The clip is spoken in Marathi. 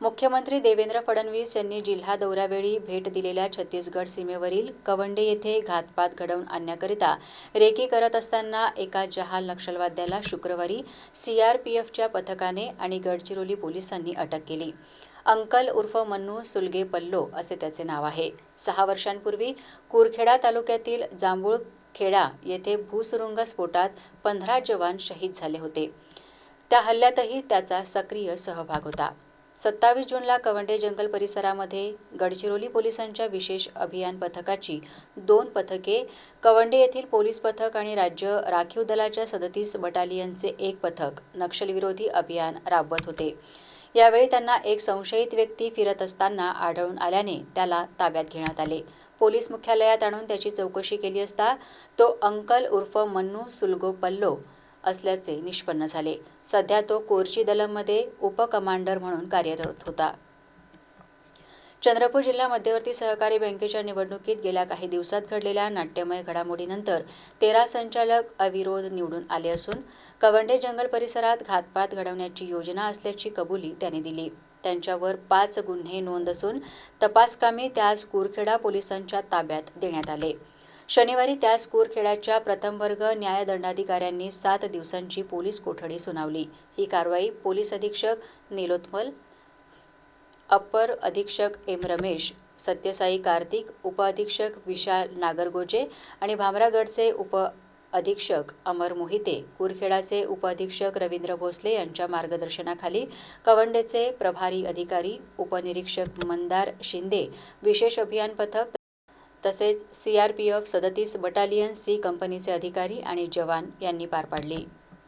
मुख्यमंत्री देवेंद्र फडणवीस यांनी जिल्हा दौऱ्यावेळी भेट दिलेल्या छत्तीसगड सीमेवरील कवंडे येथे घातपात घडवून आणण्याकरिता रेकी करत असताना एका जहाल नक्षलवाद्याला शुक्रवारी सीआरपीएफच्या पथकाने आणि गडचिरोली पोलिसांनी अटक केली. अंकल उर्फ मन्नू सुलगे पल्लो असे त्याचे नाव आहे. सहा वर्षांपूर्वी कुरखेडा तालुक्यातील जांभूळखेडा येथे भूसुरुंग स्फोटात पंधरा जवान शहीद झाले होते. त्या हल्ल्यातही त्याचा सक्रिय सहभाग होता. सत्तावीस जूनला कवंडे जंगल परिसरामध्ये गडचिरोली पोलिसांच्या विशेष अभियान पथकाची दोन पथके कवंडे येथील पोलीस पथक आणि राज्य राखीव दलाच्या सदतीस बटालियनचे एक पथक नक्षलविरोधी अभियान राबवत होते. यावेळी त्यांना एक संशयित व्यक्ती फिरत असताना आढळून आल्याने त्याला ताब्यात घेण्यात आले. पोलीस मुख्यालयात आणून त्याची चौकशी केली असता तो अंकल उर्फ मन्नू सुलगो पल्लो असल्याचे निष्पन्न झाले. सध्या तो कोरची दलममध्ये उपकमांडर म्हणून कार्यरत होता. चंद्रपूर जिल्हा मध्यवर्ती सहकारी बँकेच्या निवडणुकीत गेल्या काही दिवसात घडलेल्या नाट्यमय घडामोडीनंतर तेरा संचालक अविरोध निवडून आले असून कवंडे जंगल परिसरात घातपात घडवण्याची योजना असल्याची कबुली त्यांनी दिली. त्यांच्यावर पाच गुन्हे नोंद असून तपासकामी त्यास कुरखेडा पोलिसांच्या ताब्यात देण्यात आले. शनिवारी त्यास कुरखेड्याच्या प्रथम वर्ग न्यायदंडाधिकाऱ्यांनी सात दिवसांची पोलीस कोठडी सुनावली. ही कारवाई पोलीस अधीक्षक निलोत्मल अप्पर अधीक्षक एम रमेश सत्यसाई कार्तिक उपअधीक्षक विशाल नागरगोजे आणि भामरागडचे उप अधीक्षक अमर मोहिते कुरखेडाचे उपअधीक्षक रवींद्र भोसले यांच्या मार्गदर्शनाखाली कवंडेचे प्रभारी अधिकारी उपनिरीक्षक मंदार शिंदे विशेष अभियान पथक तसेच सीआरपीएफ सदतीस बटालियन सी कंपनीचे अधिकारी आणि जवान यांनी पार पाडली.